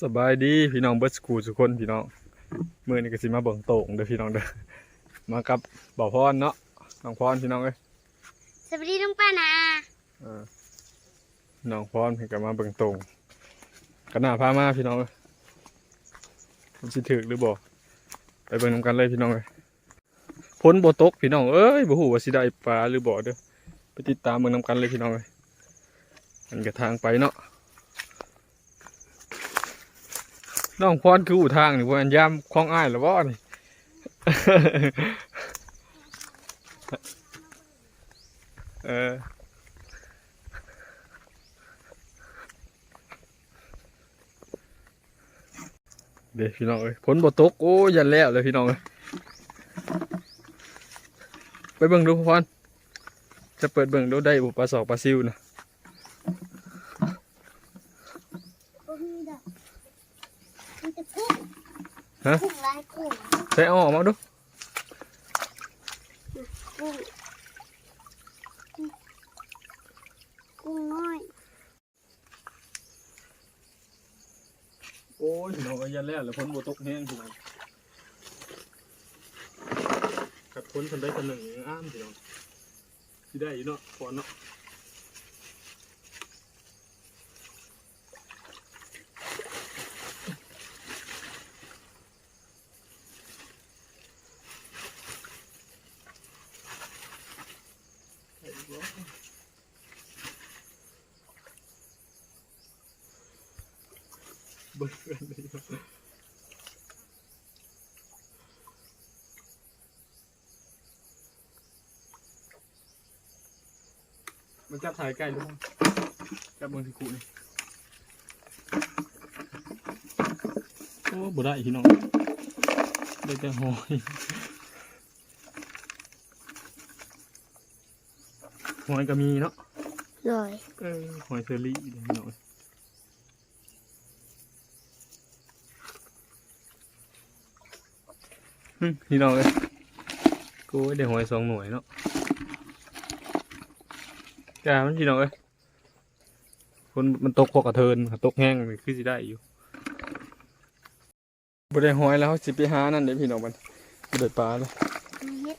สบายดีพี่น้องเบิร์ดสกูทุกคนพี่น้องมือนี้ก็สิมาเบิ่งโต่งเด้อพี่น้องเด้อมากับบ่าวพรเนาะน้องพรพี่น้องเอ้ยสวัสดีลุงป้านาเออน้องพรเพิ่นก็มาเบิ่งโต่งก็น่าพามาพี่น้องเอ้ยมันสิถึกหรือบ่ไปเบิ่งนํกันเลยพี่น้องเอ้ยพ้นบ่ตกพี่น้องเอ้ยบ่ฮู้ว่าสิได้ปลาหรือบ่เด้อไปติดตามเบิ่งนํกันเลยพี่น้องเอ้ยมันก็ทางไปเนาะ น้องพรคืออู่ทางนี่พวกอันยามคลองอ้ายหรือว่านี่เออเดี๋ยวพี่น้องเอ้ยฝนบ่ตกโอ้ยยันแล้วเลยพี่น้องเอ้ยไปเบิ่งดูพรจะเปิดเบิ่งดูได้บุปลาสอกปลาซิวนะ โอ้มีดอกมีแต่กุ้ง ฮะ กุ้งลายกุ้งใส่เอาออกมาดูกุ้งกุ้งน้อยโอ้ยพี่น้องเอ้ยยันแล้วเลยฝนบ่ตกแห้งพี่น้องกัดฝนทันได้ทันหนึ่งอ้ามพี่น้อที่ได้อยู่เนาะพรเนาะ เบิ่งกันเลยเนาะมันจับถ่ายใกล้ด้วยจับเบิ่งที่กูนี่โอ้บ่ได้พี่น้องได้แต่หอยหอยก็มีเนาะลอยเออหอยเชอรี่เดี๋ยวพี่น้อง พี่น้องเลยกูได้หอยสองหน่วยเนาะกามันพี่น้องเอ้ยคนมันตกพอกระเทินตกแห้งมันคือสิได้อยู่บ่ได้หอยแล้วสิไปหานั่นเด้พี่น้องมันบ่ได้ปลาเลยมีเห็ด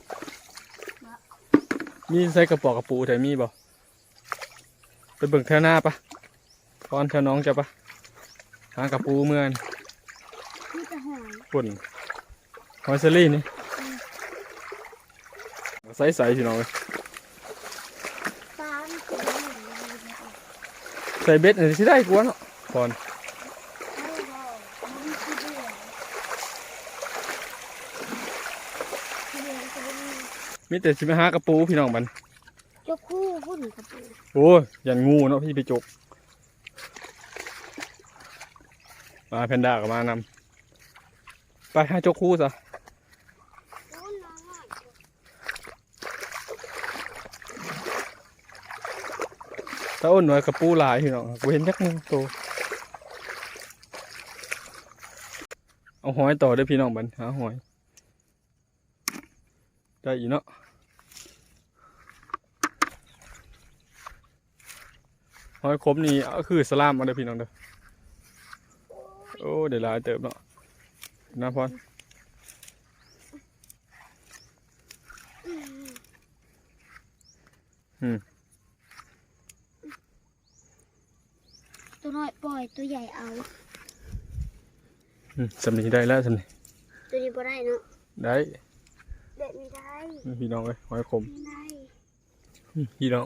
มีใส่กระป๋อกกระปูแต่มีบ่ไปเบิ่งแถวหน้าปะตอนแถวน้องจะปะหากระปูเมื่อนมีแต่หอยปุ่น หอยเซรี่นี่ใส่ใส่พี่น้องเลยใส่เบ็ดนี่สิได้กวนก่อนมีแต่สิไปหากระปูพี่น้องมันจ้าคู่หุ่นกระปูโอ้ยยันงูเนาะพี่ไปจกมาแพนด้าก็มานำไปหาจกคู่ซะ หุ่นน้อย ถ้าอ้นหน่อยกระปูหลายพี่น้องกูเห็นจักหนึงโตวเอาหอยต่อเด้พี่น้องบันหาหอย ได้อีกเนาะหอยครบนี่เอาคือสลามมาเด้อพี่น้องเด้อโอ้เดี๋ยวลายเติบเนาะนะพร ตัวน้อยปล่อยตัวใหญ่เอา อืมสำนีได้แล้วสำนีตัวนี้บ่ได้เนาะได้เด็ดไม่ได้พี่น้องเอ้ยหอยคมไม่ได้อืมพี่น้อง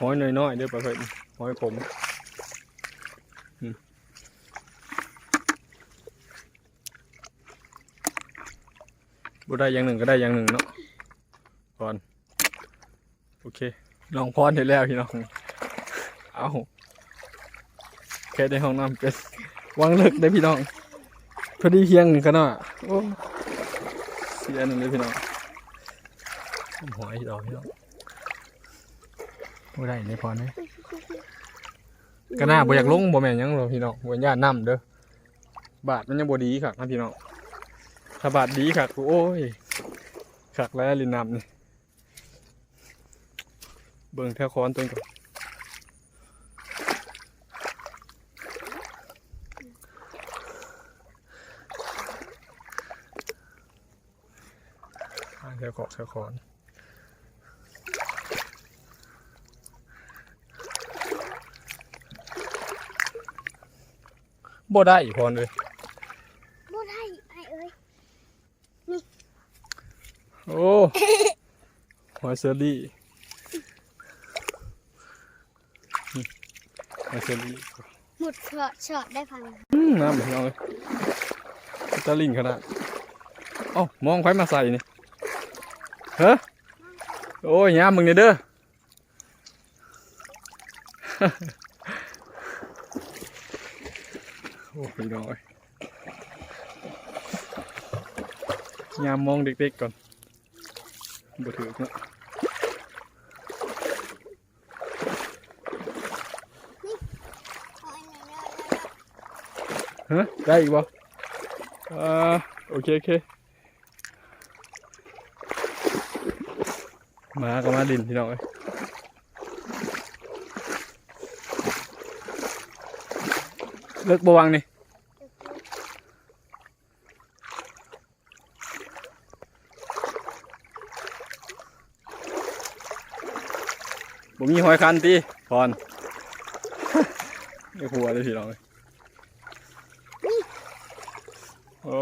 หอยน้อยๆเด้อประเภทนี้หอยคมอืมบ่ได้อย่างหนึ่งก็ได้อย่างหนึ่งเนาะพรโอเคลองพรเห็นแล้วพี่น้อง เอาแค่ในห้องน้ำเป็นวางเลิกได้พี่น้องพอดีเพียงหนึ่งขนาดโอ้เสียหนึ่งเลยพี่น้องหอยดอกพี่น้องบ่ได้ในพรเลยก็น่าบ่อยากลงบ่แม่นยังหรอพี่น้องบ่ย่านน้ำเด้อบาทมันยังบ่ดีคักนะพี่น้องถ้าบาทดีคักโอ้ยคักแล้วลินน้ำนี่เบิ่งแถวคอนตัวก่อน วขอกแถวคอนบ่ได้อีกพรเลยบ่ได้ไอ้เอ้ยโอ้หอยเซอรี่อืมหอยเซอรี่หมดช็อตช็อตได้พังอืมน้ำพี่น้องเลยตะลิงขนาดเอ้ามองไฟมาใส่นี่ ฮะโอ้ยยามมึงเนี่ยเด้อโอ้พี่น้องเอ้ยยามมองเด็กๆก่อนบ่ถือเนาะเอาอันไหนเนี่ยฮะได้อีกบ่อ่าโอเคโอเค มาก็มาดินพี่น้องเอ้ยเลิกบวังนี่บ่มีหอยคันตีพรไม่หัวเลยพี่น้องเอ้ยโอ้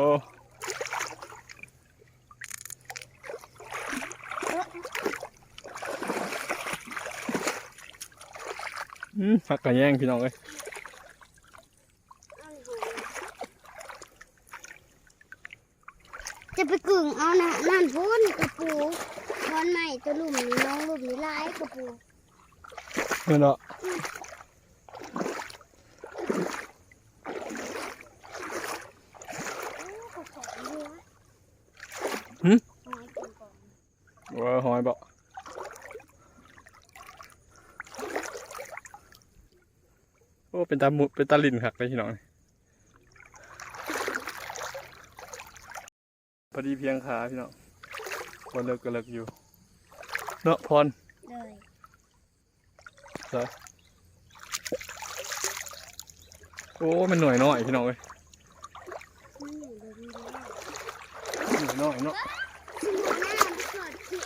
อืมผักกระแยงพี่น้องเอ้ยจะไปกึ่งเอานะนั่นพูนกระปูบอลใหม่ตัวลุ่มนี่น้องลุ่มนี่ลายกระปูเห็นเนาะ โอ้กระสอบเยอะ หึ หอยกินก่อน ว่าหอยบ่โอ้เป็น ตาหมุเป็นตาลินคักเลยพี่น้องเอ้ยพอดีเพียงขาพี่น้องวันเลิกก็เลิกอยู่เนาะพรเลยโอ้มันหน่วยน้อยพี่น้องเอ้ยมันอยู่เดี๋ยวนี้แล้วหน่วยน้อยเนาะชิมหน้ามันสดคิด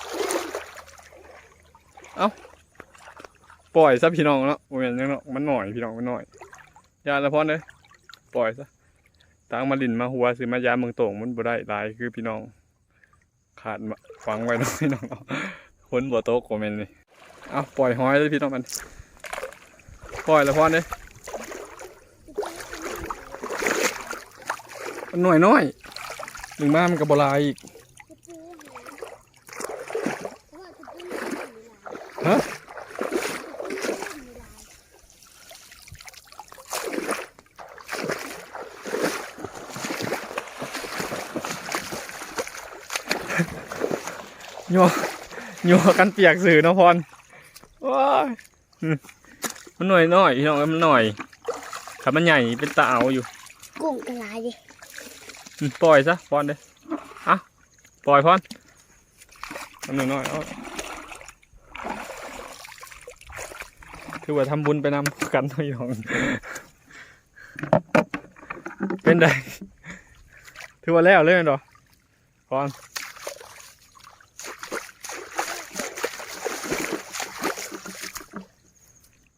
ปล่อยซะพี่น้องเนาะโอ้ยยังเนาะมันหน่อยพี่น้องมันหน่อย ยาละพรเลยปล่อยซะตางมาลินมาหัวซื้อมายาเมืองโต่งมันบ่ได้ลายคือพี่น้อง ขาดฟังไว้นะพี่น้องคนบ่โต๊ะคอมเมนต์นี่เอาปล่อยหอยเลยพี่น้องมัน ปล่อยละพรเลยมันหน่อยน้อยหนึ่งมามันกับบลายอีก กระปูหาเพราะว่ากระปูมันอยู่หลาย ฮะ กระปูมันอยู่หลาย ยัวยัวกันเปียกสื่อเนาะพรว้ายอืมมันหน่อยน้อยพี่น้องเอ้ยมันหน่อยถ้ามันใหญ่เป็นตาเอาอยู่ กุ้งกระลายดิอืมปล่อยซะพรเด้อะปล่อยพรมันหน่อยน้อยเอาคือว่าทำบุญไปนำกันพี่น้องเป็นไดถือว่าแล้วเลยแม่นดอพร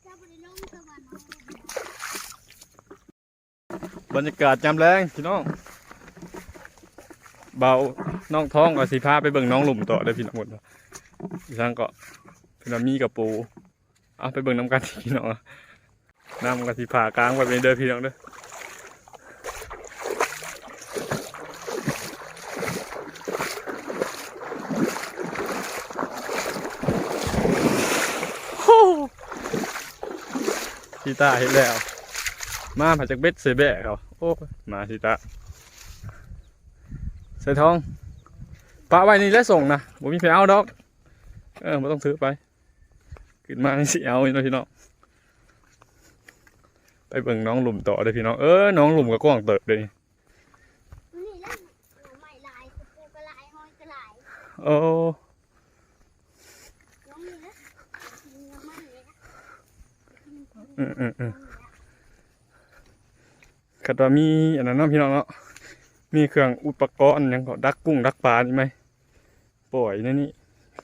เจ้าบริลงสวรรค์ บรรยากาศยามแรงพี่น้องเบาน้องท้องก็สีพาไปเบิ่งน้องหลุมต่อได้พี่น้องหมดว่าอีสานก็พี่น้องมีกับปูเอาไปเบิ่งน้ำกันพี่น้องน้ำกับสีผ้ากลางไปเป็นเด้อพี่น้องเด้อโหพี่ตาเห็นแล้ว มาผ่าจากเบ็ดเสยแบะเขาโอ้มาสิตาใส่ทองปะไว้นี่แล้วส่งนะผมมีไปเอาดอก เออไม่ต้องถือไป ขึ้นมานี่สิเอาอีกเนาะพี่น้องไปเบิ่งน้องหลุมต่อเลยพี่น้องเออน้องหลุมก็กว้างเติบเลยนี่แหละหน่อไม้ลายกระปูกระลายหอยกระลายโอ้น้องนี่นะมีน้ำมันเลยนะอืมอืม อืมคัดว่ามีอันนั้นเนาะพี่น้องเนาะมีเครื่องอุปกรณ์หยังก็ดักกุ้งดักปลานี่ไหมปล่อยในนี่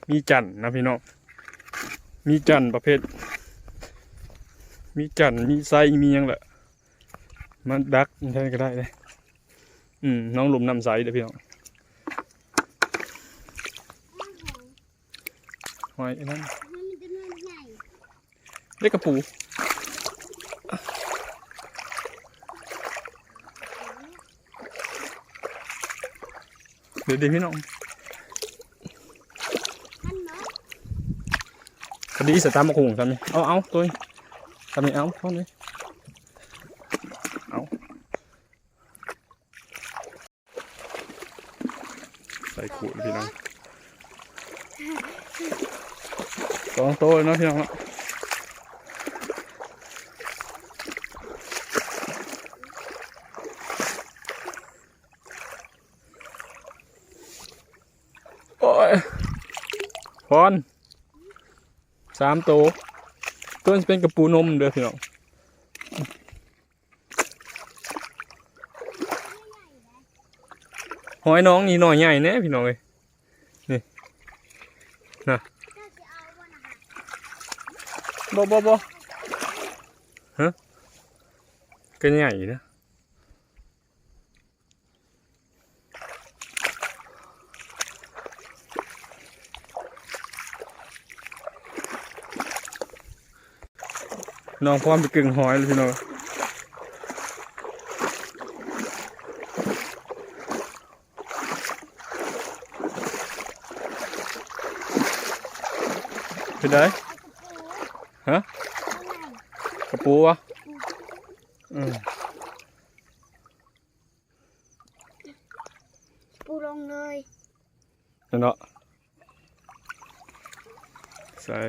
มีจันทร์นะพี่น้องมีจันทร์ประเภท มีจันทร์มีไส้มีหยังแหละมันดักมันแทนก็ได้เลยอืมน้องหลุมน้ำใสเด้อพี่น้องหอยอันนั้นมันมีแต่เนื้อใหญ่เล็กกระปู เดี๋ยวดีพี่น้องคดีสตาร์มะคุงทำนี่เอาเอาตัวนี้ทำนี่เอาเข้านี่เอาใส่ขวดพี่น้องสองต๊ะเลยเนาะพี่น้องเนาะ พรสามตัวตัวนี้เป็นกระปูนมเด้อพี่น้องหอยน้องนี่หน่อยใหญ่แน่พี่น้องเอ้ยเจ้าจะเอาบ่นะบ่บ่บ่ฮะก็ใหญ่นะ น้องพร้อมไปกึ่งหอยเลยพี่น้องเป็นไงไอ้กระปูฮะเอาไงกระปูวะอืมปูลงเลยนั่นเนาะใส่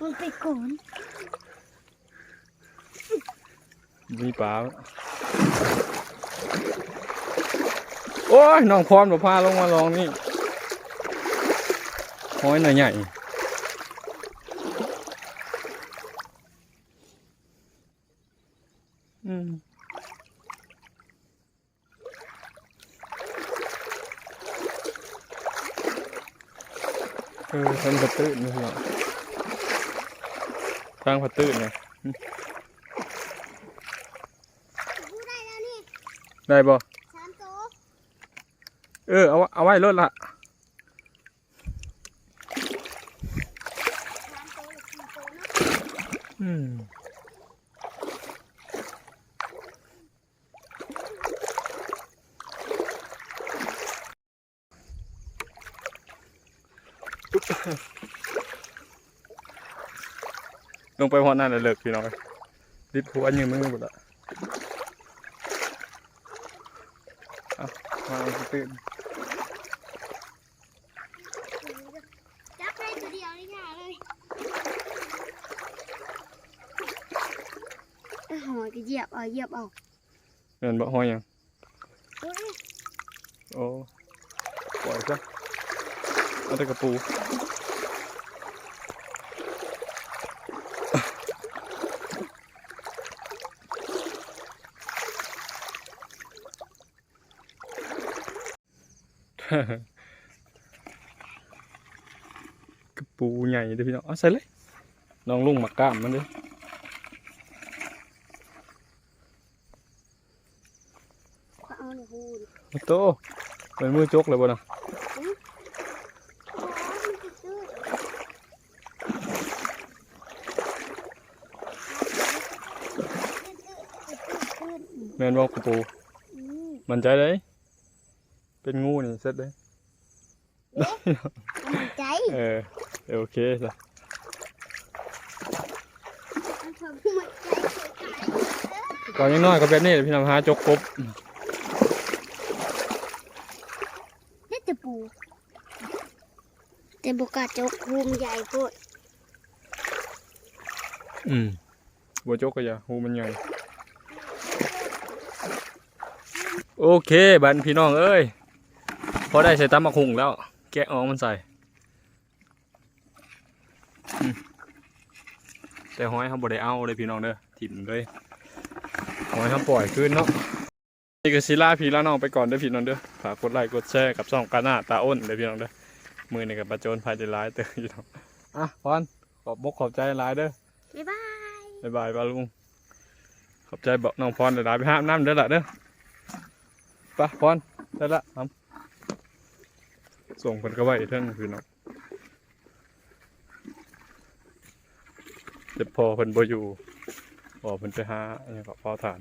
มันไปก่อนมีปลาโอ้ยน้องพร้อมเดี๋ยวพาลงมาลองนี่หอยหน่อยใหญ่อืม เออทางผัดตื้นนะพี่น้องทางผัดตื้นนะปูได้แล้วนี่ได้บ่สามตัวเออเอาไว้เอาไว้รถละ สามตัวหรือสี่ตัวเนาะ อืม ลงไปพอนั่นเลยเลิกพี่น้องดิบหัวยืมมือหมดละเอามาเอาสิตื่นจับได้ตัวเดียวนี่ค่ะเลยเอ้ยหอยก็เหยียบเอาเหยียบเอาเงินบ่ห้อยยังโอ้ยโอ้ปล่อยซะ เอาแต่กระปูกระปูใหญ่เด้อพี่น้องเอาใส่เลยลองลุงหมักกล้ามมันเด้อขวาเอาหนูพูดโอ้โตเป็นมือจกเลยบ่นะ อ๋อมันจะตื้อ แม่นบ่กระปูอืมมันใจเลยเป็นงูนี่เสร็จเลยมันใจเออเออโอเคจ้ะมันชอบมันใจก่อนยังน้อยก็แบบนี้แหละพี่น้องหาจกกบนี่จะปูแต่บุกาจกภูมิใหญ่โพดอืมบัวจกก็อย่าหูมันใหญ่ โอเคบันพี่น้องเอ้ยพอได้ใส่ตำมะคุงแล้ว แกะออกมันใส่อืมแต่หอยเขาบ่ได้เอาเลยพี่น้องเด้อถิ่มเลยหอยเขาปล่อยคืนเนาะนี่ก็ศิลาพี่แล้วน้องไปก่อนเด้อพี่น้องเด้อฝากกดไลค์กดแชร์กับช่องกาหน้าตาอ้นเด้อพี่น้องเด้อมือนี่กับประโจนภายในร้ายเด้อพี่น้องอะพรขอบอกขอบใจหลายเด้อบ๊ายบายบ๊ายบายป้าลุงขอบใจบอกน้องพรเดี๋ยวลาไปห้ามน้ำเด้อละเด้อไปะพรได้ละน้ำส่งคนก็ไว้เท่านพี่น้องเจ็บพอเพิ่นบ่อยู่พอเพิ่นไปหาอันนี้ก็พอฐาน